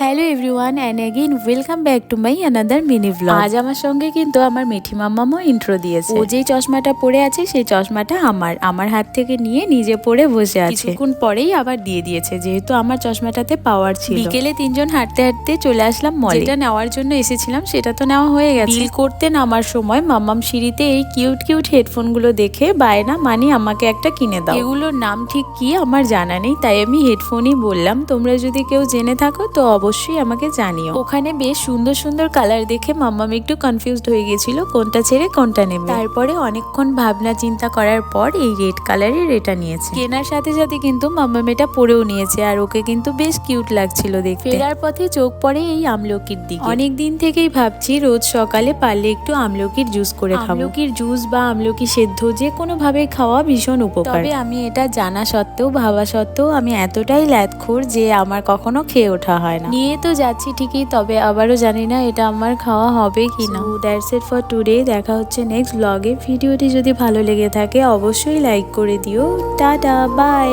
Hello everyone and again welcome back to my another mini vlog আজ আমার সঙ্গে কিন্তু আমার মিঠি মাম্মামও ইন্ট্রো দিয়েছে। ও যেই চশমাটা পরে আছে সেই চশমাটা আমার। আমার হাত থেকে নিয়ে নিজে পরে বসে আছে। কিছুক্ষণ পরেই আবার দিয়ে দিয়েছে যেহেতু আমার চশমাটাতে পাওয়ার ছিল। বিকেলে তিনজন হাঁটতে হাঁটতে চলে আসলাম মলে যেটা নেওয়ার জন্য এসেছিলাম সেটা তো নেওয়া হয়ে গেছে। বিল করতে নামার সময় মাম্মাম সিঁড়িতে এই কিউট কিউট হেডফোনগুলো দেখে বায়না মানি আমাকে একটা কিনে দাও। এগুলোর নাম ঠিক কি আমার জানা নেই তাই আমি হেডফোনই বললাম তোমরা যদি কেউ জেনে থাকো তো অবশ্যই আমাকে জানিও। ওখানে বেশ সুন্দর সুন্দর কালার দেখে মাম্মাম একটু কনফিউজড হয়ে গেছিল কোনটা ছেড়ে কোনটা নেবে। তারপরে অনেকক্ষণ ভাবনা চিন্তা করার পর এই রেড কালারের এটা নিয়েছে। কেনার সাথে সাথে কিন্তু মাম্মাম এটা পরেও নিয়েছে আর ওকে কিন্তু বেশ কিউট লাগছিল দেখতে। ফেরার পথে চোখ পড়ে এই আমলকির দিকে। অনেক দিন থেকেই ভাবছি রোজ সকালে পারলে একটু আমলকির জুস করে খাব। আমলকির জুস বা আমলকি সেদ্ধ যে কোনো ভাবে খাওয়া ভীষণ উপকার। তবে আমি এটা জানা সত্ত্বেও, ভাবা সত্ত্বেও আমি এতটাই ল্যাদখোর যে আমার কখনো খেয়ে ওঠা হয় না। নিয়ে তো যাচ্ছি ঠিকই, তবে আবারও জানি না এটা আমার খাওয়া হবে কি না দ্যাটস ইট ফর টুডে দেখা হচ্ছে নেক্সট ব্লগে ভিডিওটি যদি ভালো লেগে থাকে, অবশ্যই লাইক করে দিও। Tata bye